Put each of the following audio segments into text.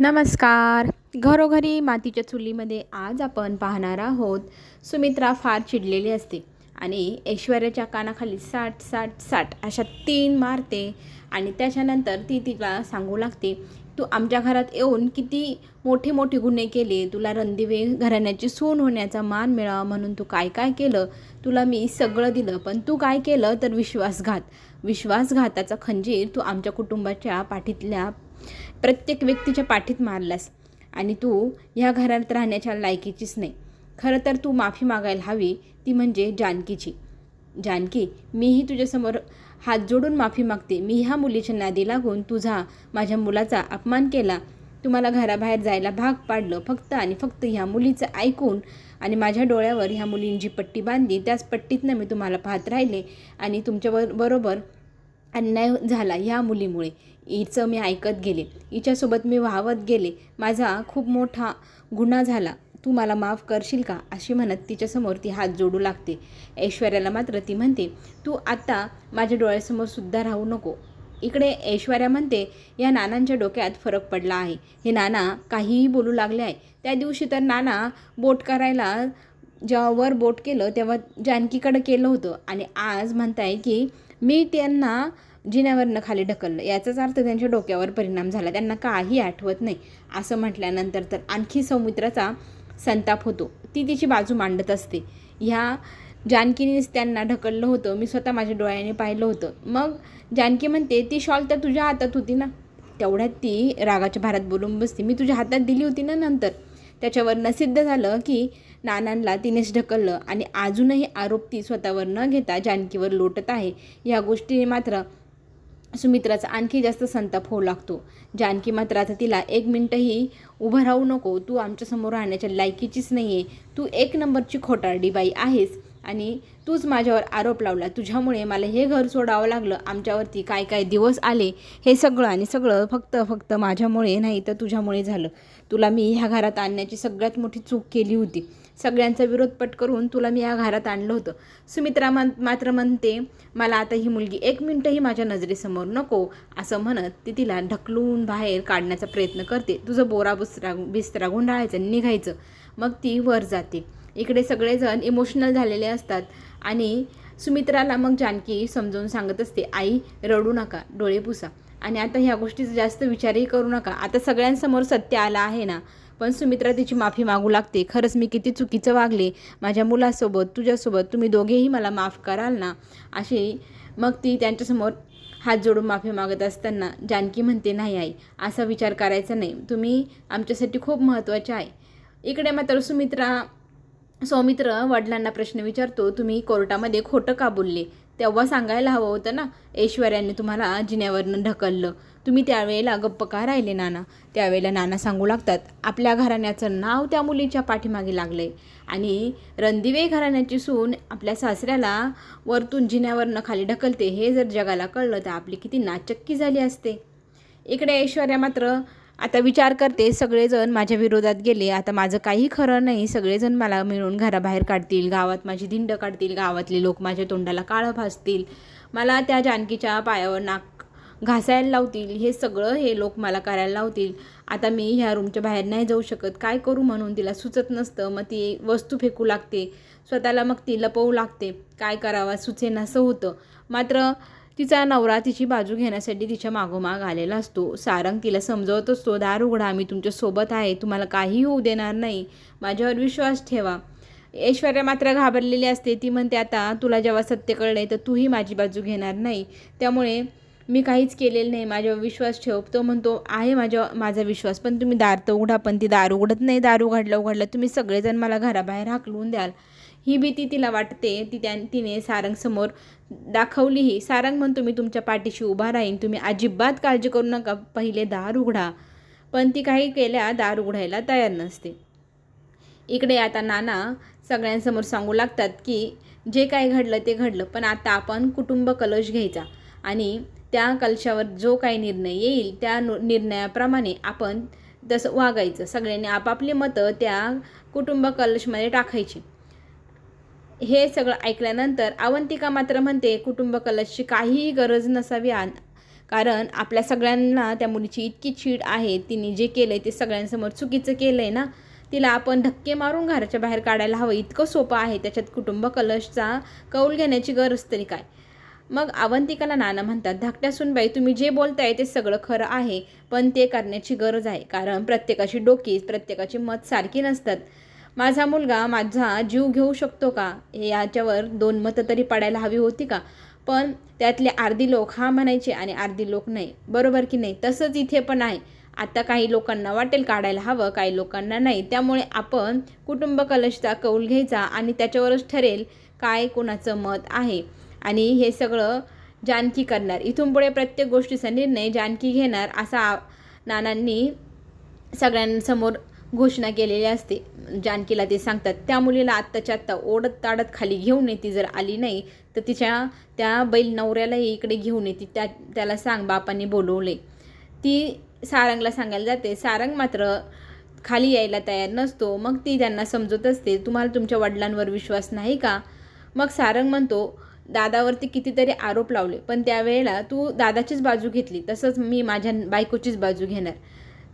नमस्कार. घरोघरी मातीच्या चुलीमध्ये आज आपण पाहणार आहोत सुमित्रा फार चिडलेली असते आणि ऐश्वर्याच्या कानाखाली साठ साठ साठ अशा तीन मारते आणि त्याच्यानंतर ती तिला सांगू लागते तू आमच्या घरात येऊन किती मोठे मोठे गुन्हे केले. तुला रणदिवे घराण्याची सून होण्याचा मान मिळावा म्हणून तू काय काय केलं? तुला मी सगळं दिलं पण तू काय केलं तर विश्वासघात विश्वासघाताचा खंजीर तू आमच्या कुटुंबाच्या पाठीतल्या प्रत्येक व्यक्तीच्या पाठीत मारलास आणि तू ह्या घरात राहण्याच्या लायकीचीच नाही. खरं तर तू माफी मागायला हवी ती म्हणजे जानकीची. जानकी मीही तुझ्यासमोर हात जोडून माफी मागते. मी ह्या मुलीच्या नादी लागून तुझा माझ्या मुलाचा अपमान केला. तुम्हाला घराबाहेर जायला भाग पाडलं. फक्त आणि फक्त ह्या मुलीचं ऐकून आणि माझ्या डोळ्यावर ह्या मुलींची जी पट्टी बांधली. त्याच पट्टीतनं मी तुम्हाला पाहत राहिले आणि तुमच्या बरोबर अन्याय झाला ह्या मुलीमुळे. हिचं मी ऐकत गेले. हिच्यासोबत मी वाहवत गेले. माझा खूप मोठा गुन्हा झाला. तू मला माफ करशील का? अशी म्हणत तिच्यासमोर ती हात जोडू लागते. ऐश्वर्याला मात्र ती म्हणते तू आता माझ्या डोळ्यासमोर सुद्धा राहू नको. इकडे ऐश्वर्या म्हणते या नानांच्या डोक्यात फरक पडला आहे. हे नाना काहीही बोलू लागले आहे. त्या दिवशी तर नाना बोट करायला जेव्हा वर बोट केलं तेव्हा जानकीकडं केलं होतं. आणि आज म्हणताय की मी त्यांना जिन्यावरनं खाली ढकललं. याचाच अर्थ त्यांच्या डोक्यावर परिणाम झाला. त्यांना काही आठवत नाही. असं म्हटल्यानंतर तर आणखी सौमित्राचा संताप होतो. ती तिची बाजू मांडत असते. ह्या जानकीनेच त्यांना ढकललं होतं. मी स्वतः माझ्या डोळ्याने पाहिलं होतं. मग जानकी म्हणते ती शॉल तर तुझ्या हातात होती ना. तेवढ्यात ती रागाच्या भारात बोलून बसते. मी तुझ्या हातात दिली होती ना नंतर. त्याच्यावर सिद्ध झालं की नानांना तिनेच ढकललं आणि अजूनही आरोप ती स्वतःवर न घेता जानकीवर लोटत आहे. या गोष्टीने मात्र सुमित्राचा आणखी जास्त संताप होऊ लागतो. जानकी मात्र आता तिला एक मिनटंही उभं राहू नको. तू आमच्यासमोर राहण्याच्या लायकीचीच नाही आहे तू एक नंबरची खोटारडी बाई आहेस. आणि तूच माझ्यावर आरोप लावला. तुझ्यामुळे मला हे घर सोडावं लागलं. आमच्यावरती काय काय दिवस आले हे सगळं आणि सगळं फक्त फक्त माझ्यामुळे नाही तर तुझ्यामुळे झालं. तुला मी ह्या घरात आणण्याची सगळ्यात मोठी चूक केली होती. सगळ्यांचा विरोध पट करून तुला मी या घरात आणलं होतं. सुमित्रा मन मात्र म्हणते मला आता ही मुलगी एक मिनटंही माझ्या नजरेसमोर नको असं म्हणत ती तिला ढकलून बाहेर काढण्याचा प्रयत्न करते. तुझं बोरा बुसरा बिस्तरा गुंडाळायचं निघायचं. मग ती वर जाते. इकडे सगळेजण इमोशनल झालेले असतात. आणि सुमित्राला मग जानकी समजावून सांगत असते आई रडू नका डोळे पुसा. आणि आता ह्या गोष्टीचा जास्त विचारही करू नका. आता सगळ्यांसमोर सत्य आलं आहे ना पण सुमित्रा तिची माफी मागू लागते. खरंच मी किती चुकीचं वागले. माझ्या मुलासोबत तुझ्यासोबत तुम्ही दोघेही मला माफ कराल ना? अशी मग ती त्यांच्यासमोर हात जोडून माफी मागत असताना जानकी म्हणते नाही आई असा विचार करायचा नाही. तुम्ही आमच्यासाठी खूप महत्त्वाचे आहे. इकडे मात्र सुमित्रा सौमित्र वडिलांना प्रश्न विचारतो तुम्ही कोर्टामध्ये खोटं का बोलले? तेव्हा सांगायला हवं होतं ना ऐश्वर्याने तुम्हाला जिन्यावरनं ढकललं. तुम्ही त्यावेळेला गप्प का राहिले नाना? त्यावेळेला नाना सांगू लागतात आपल्या घराण्याचं नाव त्या मुलीच्या पाठीमागे लागलं आहे आणि रणदिवे घराण्याची सून आपल्या सासऱ्याला वरतून जिन्यावरनं खाली ढकलते हे जर जगाला कळलं तर आपली किती नाचक्की झाली असते. इकडे ऐश्वर्या मात्र आता विचार करते सगळेजण माझ्या विरोधात गेले. आता माझं काही खरं नाही. सगळेजण मला मिळून घराबाहेर काढतील गावात माझी धिंड काढतील गावातले लोक माझ्या तोंडाला काळं भासतील. मला त्या जानकीच्या पायावर नाक घासायला लावतील. हे सगळं हे लोक मला करायला लावतील. आता मी ह्या रूमच्या बाहेर नाही जाऊ शकत. काय करू म्हणून तिला सुचत नसतं. मग ती वस्तू फेकू लागते. स्वतःला मग ती लपवू लागते. काय करावा? सुचेनासं होतं. मात्र तिचा नवरा तिची बाजू घेण्यासाठी तिच्या मागोमाग आलेला असतो. सारंग तिला समजवत असतो दार उघडा मी तुमच्यासोबत आहे तुम्हाला काही होऊ देणार नाही माझ्यावर विश्वास ठेवा. ऐश्वर्या मात्र घाबरलेली असते. ती म्हणते आता तुला जेव्हा सत्य कळले तर तूही माझी बाजू घेणार नाही. त्यामुळे मी काहीच केलेलं नाही माझ्यावर विश्वास ठेव. तो म्हणतो आहे माझ्या माझा विश्वास पण तुम्ही दार तर उघडा पण ती दार उघडत नाही. दार उघडलं उघडलं तुम्ही सगळेजण मला घराबाहेर हाकलून द्याल. ही भीती तिला वाटते ती त्या तिने सारंगसमोर दाखवलीही. सारंग म्हणतो मी तुमच्या पाठीशी उभा राहीन. तुम्ही अजिबात काळजी करू नका. पहिले दार उघडा. पण ती काही केल्या दार उघडायला तयार नसते. इकडे आता नाना सगळ्यांसमोर सांगू लागतात की जे काय घडलं ते घडलं पण आता आपण कुटुंब कलश घ्यायचा आणि त्या कलशावर जो काही निर्णय येईल त्या निर्णयाप्रमाणे आपण तसं वागायचं. सगळ्यांनी आपापली मतं त्या कुटुंब कलशमध्ये टाकायची. हे सगळं ऐकल्यानंतर अवंतिका मात्र म्हणते कुटुंब कलशची काहीही गरज नसावी कारण आपल्या सगळ्यांना त्या मुलीची इतकी चीड आहे तिने जे केलं आहे ते सगळ्यांसमोर चुकीचं केलं आहे ना? तिला आपण धक्के मारून घराच्या बाहेर काढायला हवं इतकं सोपं आहे त्याच्यात कुटुंब कलशचा कौल घेण्याची गरज तरी काय? मग अवंतिकाला नाना म्हणतात धाकट्या सुनबाई तुम्ही जे बोलताय ते सगळं खरं आहे पण ते करण्याची गरज आहे कारण प्रत्येकाची डोकी प्रत्येकाची मत सारखी नसतात. माझा मुलगा माझा जीव घेऊ शकतो का? हे याच्यावर दोन मतं तरी पडायला हवी होती का? पण त्यातले अर्धी लोक हा म्हणायचे आणि अर्धी लोक नाही. बरोबर की नाही? तसंच इथे पण आहे. आता काही लोकांना वाटेल काढायला हवं काही लोकांना नाही. त्यामुळे आपण कुटुंब कलशचा कौल घ्यायचा आणि त्याच्यावरच ठरेल काय कोणाचं मत आहे. आणि हे सगळं जानकी करणार. इथून पुढे प्रत्येक गोष्टीचा निर्णय जानकी घेणार असा नानांनी सगळ्यांसमोर घोषणा केलेली असते. जानकीला ते सांगतात त्या मुलीला आत्ताच्या आत्ता ओढत ताडत खाली घेऊन येते जर आली नाही तर तिच्या त्या बैल नवऱ्यालाही इकडे घेऊन येते. त्या त्याला सांग बापांनी बोलवले. ती सारंगला सांगायला जाते सारंग मात्र खाली यायला तयार नसतो. मग ती त्यांना समजत असते तुम्हाला तुमच्या वडिलांवर विश्वास नाही का? मग सारंग म्हणतो दादावरती कितीतरी आरोप लावले पण त्यावेळेला तू दादाचीच बाजू घेतली तसंच मी माझ्या बायकोचीच बाजू घेणार.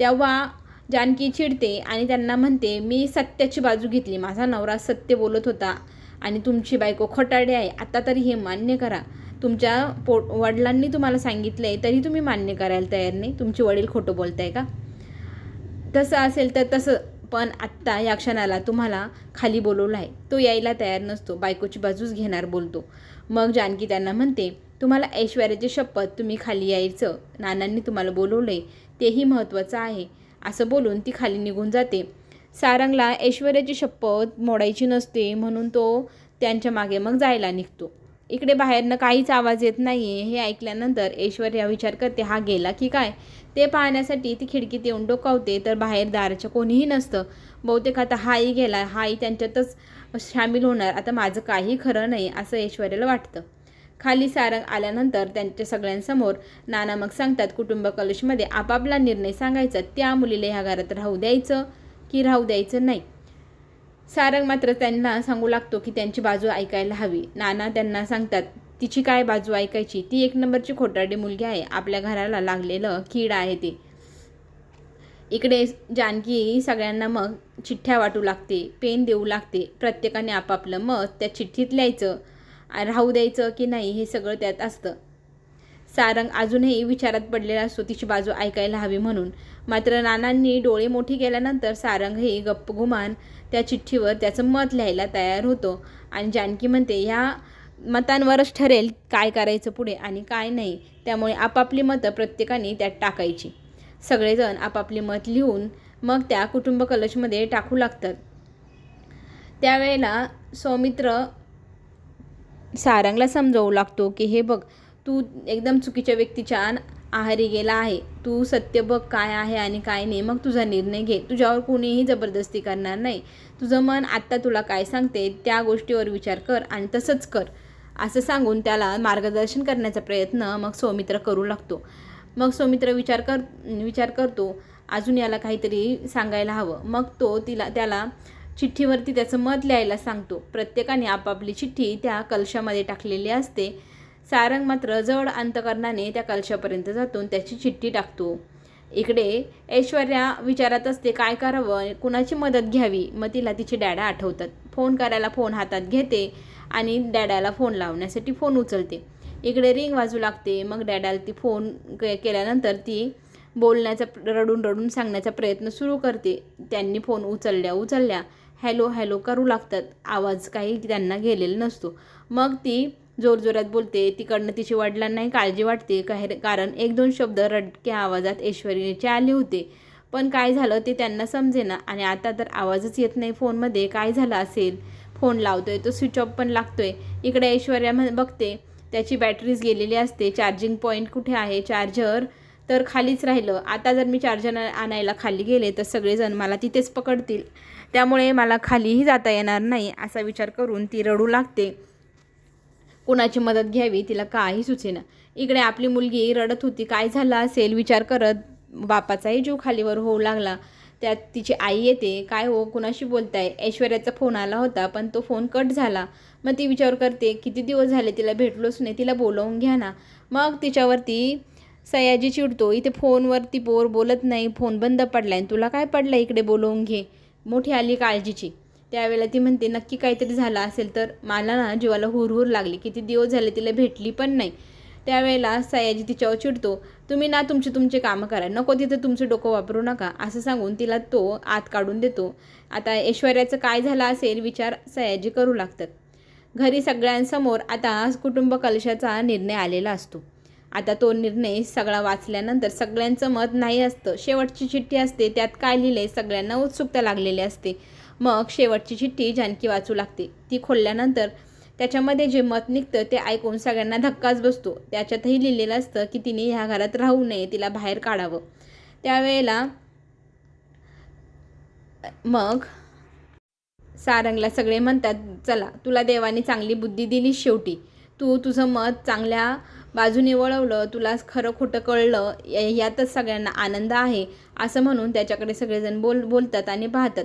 तेव्हा जानकी चिडते आणि त्यांना म्हणते मी सत्याची बाजू घेतली. माझा नवरा सत्य बोलत होता आणि तुमची बायको खोटाडे आहे. आता तरी हे मान्य करा. तुमच्या पो वडिलांनी तुम्हाला सांगितलं आहे तरी तुम्ही मान्य करायला तयार नाही. तुमचे वडील खोटं बोलताय का? तसं असेल तर तसं पण आत्ता या क्षणाला तुम्हाला खाली बोलवलं आहे. तो यायला तयार नसतो. बायकोची बाजूच घेणार बोलतो. मग जानकी त्यांना म्हणते तुम्हाला ऐश्वर्याची शपथ तुम्ही खाली यायचं. नानांनी तुम्हाला बोलवलं आहे तेही महत्त्वाचं आहे. असं बोलून ती खाली निघून जाते. सारंगला ऐश्वर्याची शपथ मोडायची नसते म्हणून तो त्यांच्या मागे मग जायला निघतो. इकडे बाहेरनं काहीच आवाज येत नाही आहे हे ऐकल्यानंतर ऐश्वर्या विचार करते हा गेला की काय? ते पाहण्यासाठी ती खिडकीत येऊन डोकावते तर बाहेर दाराच्या कोणीही नसतं. बहुतेक आता हाही गेला हाही त्यांच्यातच सामील होणार. आता माझं काही खरं नाही असं ऐश्वर्याला वाटतं. खाली सारंग आल्यानंतर त्यांच्या सगळ्यांसमोर नाना मग सांगतात कुटुंब कलशमध्ये आपापला निर्णय सांगायचा त्या मुलीला ह्या घरात राहू द्यायचं की राहू द्यायचं नाही? सारंग मात्र त्यांना सांगू लागतो की त्यांची बाजू ऐकायला हवी. नाना त्यांना सांगतात तिची काय बाजू ऐकायची? ती एक नंबरची खोटारडी मुलगी आहे. आपल्या घराला लागलेलं कीड आहे ती. इकडे जानकी सगळ्यांना मग चिठ्ठ्या वाटू लागते पेन देऊ लागते. प्रत्येकाने आपापलं मत त्या चिठ्ठीत लिहायचं. राहू द्यायचं की नाही हे सगळं त्यात असतं. सारंग अजूनही विचारात पडलेला असतो तिची बाजू ऐकायला हवी म्हणून. मात्र नानांनी डोळे मोठी केल्यानंतर सारंगही गप्पगुमान त्या चिठ्ठीवर त्याचं मत लिहायला तयार होतो आणि जानकी म्हणते ह्या मतांवरच ठरेल काय करायचं पुढे आणि काय नाही. त्यामुळे आपापली मतं प्रत्येकाने त्यात टाकायची. सगळेजण आपापली मत लिहून मग त्या कुटुंब कलशमध्ये टाकू लागतात. त्यावेळेला सौमित्र सारंगला समजवू लागतो की हे बघ तू एकदम चुकीच्या व्यक्तीच्या आहारी गेला आहे. तू सत्य बघ काय आहे आणि काय नाही. मग तुझा निर्णय घे. तुझ्यावर कोणीही जबरदस्ती करणार नाही. तुझं मन आत्ता तुला काय सांगते त्या गोष्टीवर विचार कर आणि तसंच कर. असं सांगून त्याला मार्गदर्शन करण्याचा प्रयत्न मग सौमित्र करू लागतो. मग सौमित्र विचार कर विचार करतो. अजून याला काहीतरी सांगायला हवं. मग तो तिला त्याला चिठ्ठीवरती त्याचं मत लिहायला सांगतो. प्रत्येकाने आपापली चिठ्ठी त्या कलशामध्ये टाकलेली असते. सारंग मात्र जड अंतकरणाने त्या कलशापर्यंत जातो त्याची चिठ्ठी टाकतो. इकडे ऐश्वर्या विचारात असते काय करावं? कुणाची मदत घ्यावी? मग तिला तिचे डॅडा आठवतात. फोन करायला फोन हातात घेते आणि डॅडाला फोन लावण्यासाठी फोन उचलते. इकडे रिंग वाजू लागते. मग डॅडाला ती फोन के केल्यानंतर ती बोलण्याचा रडून रडून सांगण्याचा प्रयत्न सुरू करते. त्यांनी फोन उचलल्या उचलल्या. हॅलो हॅलो करू लागतात. आवाज काही त्यांना गेलेला नसतो. मग ती जोरजोरात बोलते तिकडनं तिची वडिलांनाही काळजी वाटते कारण एक दोन शब्द रडक्या आवाजात ऐश्वर्याचे आले होते. पण काय झालं ते त्यांना समजेना आणि आता तर आवाजच येत नाही फोनमध्ये. काय झालं असेल? फोन लावतोय तो स्विच ऑफ पण लागतोय. इकडे ऐश्वर्या म्हण बघते त्याची बॅटरीज गेलेली असते. चार्जिंग पॉईंट कुठे आहे? चार्जर तर खालीच राहिलं. आता जर मी चार्जर आणायला खाली गेले तर सगळेजण मला तिथेच पकडतील. त्यामुळे मला खालीही जाता येणार नाही असा विचार करून ती रडू लागते. कुणाची मदत घ्यावी तिला काही सुचेना. इकडे आपली मुलगी रडत होती काय झालं असेल विचार करत बापाचाही जीव खालीवर होऊ लागला. त्यात तिची आई येते काय हो कुणाशी बोलताय? ऐश्वर्याचा फोन आला होता पण तो फोन कट झाला. मग ती विचार करते किती दिवस झाले तिला भेटलोच नाही तिला बोलवून घ्या ना. मग तिच्यावरती सयाजी चिडतो इथे फोनवरती पोर बोलत नाही फोन बंद पडलाय तुला काय पडलं इकडे बोलवून घे. मोठी आली काळजीची. त्यावेळेला ती म्हणते नक्की काहीतरी झालं असेल तर मला ना जीवाला हुरहुर लागली. किती दिवस झाले तिला भेटली पण नाही. त्यावेळेला सयाजी तिच्यावर चिडतो तुम्ही ना तुमचे तुमचे कामं करा. नको तिथं तुमचं डोकं वापरू नका. असं सांगून तिला तो आत काढून देतो. आता ऐश्वर्याचं काय झालं असेल विचार सयाजी करू लागतात. घरी सगळ्यांसमोर आता कुटुंब कलशाचा निर्णय आलेला असतो. आता तो निर्णय सगळा वाचल्यानंतर सगळ्यांचं मत नाही असतं. शेवटची चिठ्ठी असते त्यात काय लिहिले सगळ्यांना उत्सुकता लागलेली असते. मग शेवटची चिठ्ठी जानकी वाचू लागते. ती खोलल्यानंतर त्याच्यामध्ये जे मत निघतं ते ऐकून सगळ्यांना धक्काच बसतो. त्याच्यातही लिहिलेलं असतं की तिने ह्या घरात राहू नये तिला बाहेर काढावं. त्यावेळेला मग सारंगला सगळे म्हणतात चला तुला देवाने चांगली बुद्धी दिली शेवटी. तू तुझं मत चांगल्या बाजूने वळवलं तुला खरं खोटं कळलं या- यातच सगळ्यांना आनंद आहे असं म्हणून त्याच्याकडे सगळेजण बोल बोलतात आणि पाहतात.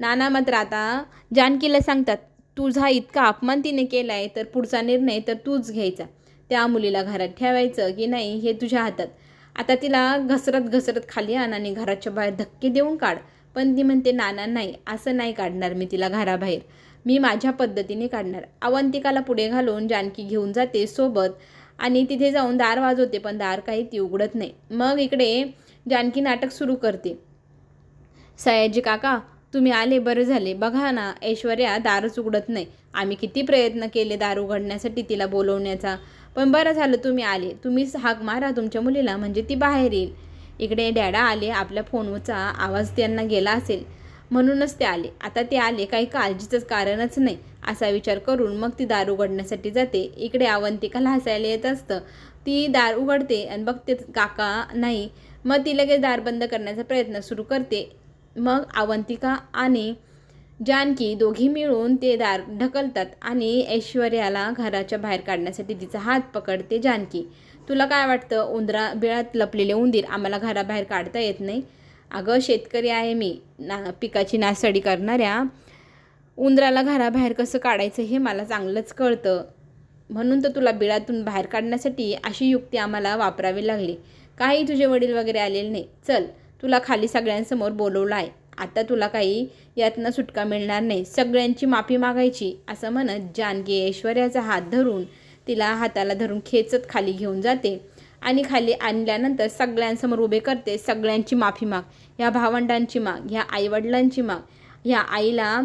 नाना मात्र आता जानकीला सांगतात तुझा इतका अपमान तिने केला आहे तर पुढचा निर्णय तर तूच घ्यायचा. त्या मुलीला घरात ठेवायचं की नाही हे तुझ्या हातात. आता तिला घसरत घसरत खाली आण आणि घराच्या बाहेर धक्के देऊन काढ. पण ती म्हणते नाना नाही असं नाही काढणार मी तिला घराबाहेर. मी माझ्या पद्धतीने काढणार. अवंतिकाला पुढे घालून जानकी घेऊन जाते सोबत. आणि तिथे जाऊन दार वाजवते पण दार काही ती उघडत नाही. मग इकडे जानकी नाटक सुरू करते. सयाजी काका तुम्ही आले बरं झाले. बघा ना ऐश्वर्या दारच उघडत नाही. आम्ही किती प्रयत्न केले दार उघडण्यासाठी तिला बोलवण्याचा. पण बरं झालं तुम्ही आले. तुम्हीच हाक मारा तुमच्या मुलीला म्हणजे ती बाहेर येईल. इकडे डॅडा आले आपल्या फोनचा आवाज त्यांना गेला असेल. म्हणूनच ते आले. आता ते आले काही काळजीचंच कारणच नाही असा विचार करून मग ती दार उघडण्यासाठी जाते. इकडे अवंतिकाला हसायला येत असतं. ती दार उघडते आणि बघते काका नाही. मग ती लगेच दार बंद करण्याचा प्रयत्न सुरू करते. मग अवंतिका आणि जानकी दोघी मिळून ते दार ढकलतात आणि ऐश्वर्याला घराच्या बाहेर काढण्यासाठी तिचा हात पकडते जानकी. तुला काय वाटतं उंदरा बिळात लपलेले उंदीर आम्हाला घराबाहेर काढता येत नाही? अगं शेतकरी आहे मी. ना पिकाची नासडी करणाऱ्या उंदराला घराबाहेर कसं काढायचं हे मला चांगलंच कळतं. म्हणून तर तुला बिळातून बाहेर काढण्यासाठी अशी युक्ती आम्हाला वापरावी लागली. काही तुझे वडील वगैरे आलेले नाही. चल तुला खाली सगळ्यांसमोर बोलवलं आहे. आता तुला काही यातनं सुटका मिळणार नाही. सगळ्यांची माफी मागायची असं म्हणत जानकी ऐश्वर्याचा हात धरून तिला हाताला धरून खेचत खाली घेऊन जाते. आणि खाली आणल्यानंतर सगळ्यांसमोर उभे करते सगळ्यांची माफी माग. ह्या भावंडांची माग ह्या आईवडिलांची माग. ह्या आईला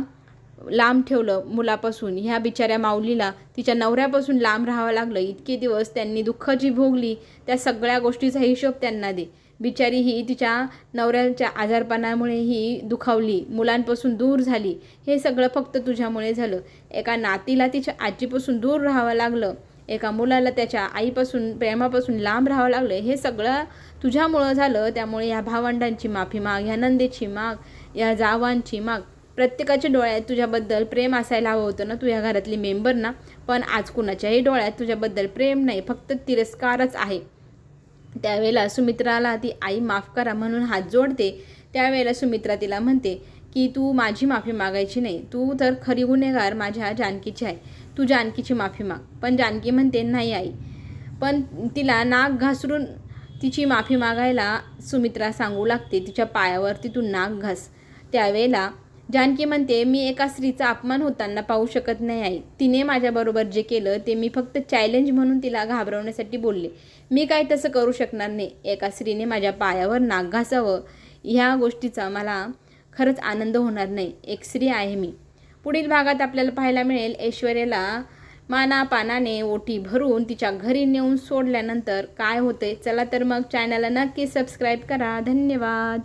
लांब ठेवलं मुलापासून. ह्या बिचाऱ्या माऊलीला तिच्या नवऱ्यापासून लांब राहावं लागलं. इतके दिवस त्यांनी दुःख जी भोगली. त्या सगळ्या गोष्टीचा हिशोब त्यांना दे. बिचारी ही तिच्या नवऱ्याच्या आजारपणामुळे ही दुखावली. मुलांपासून दूर झाली. हे सगळं फक्त तुझ्यामुळे झालं. एका नातीला तिच्या आजीपासून दूर राहावं लागलं. एका मुलाला त्याच्या आईपासून प्रेमापासून लांब राहावं लागलं हे सगळं तुझ्यामुळं झालं त्यामुळे ह्या भावंडांची माफी माग ह्या नंदेची माग या जावांची माग. प्रत्येकाच्या डोळ्यात तुझ्याबद्दल प्रेम असायला हवं होतं ना तू ह्या घरातली मेंबर ना. पण आज कुणाच्याही डोळ्यात तुझ्याबद्दल प्रेम नाही फक्त तिरस्कारच आहे. त्यावेळेला सुमित्राला ती आई माफ करा म्हणून हात जोडते. त्यावेळेला सुमित्रा तिला म्हणते की तू माझी माफी मागायची नाही. तू तर खरी गुन्हेगार माझ्या जानकीची आहे. तू जानकीची माफी माग. पण जानकी म्हणते नाही आई. पण तिला नाक घासरून तिची माफी मागायला सुमित्रा सांगू लागते. तिच्या पायावरती तू नाक घास. त्यावेळेला जानकी म्हणते मी एका स्त्रीचा अपमान होताना पाहू शकत नाही आहे तिने माझ्याबरोबर जे केलं ते मी फक्त चॅलेंज म्हणून तिला घाबरवण्यासाठी बोलले. मी काय तसं करू शकणार नाही. एका स्त्रीने माझ्या पायावर नाक घासावं ह्या गोष्टीचा मला खरंच आनंद होणार नाही. एक स्त्री आहे मी. पुढील भागात आपल्याला पाहायला मिळेल ऐश्वर्याला मानापानाने ओटी भरून तिच्या घरी नेऊन सोडल्यानंतर काय होते चला तर मग चॅनलला नक्की सबस्क्राईब करा. धन्यवाद.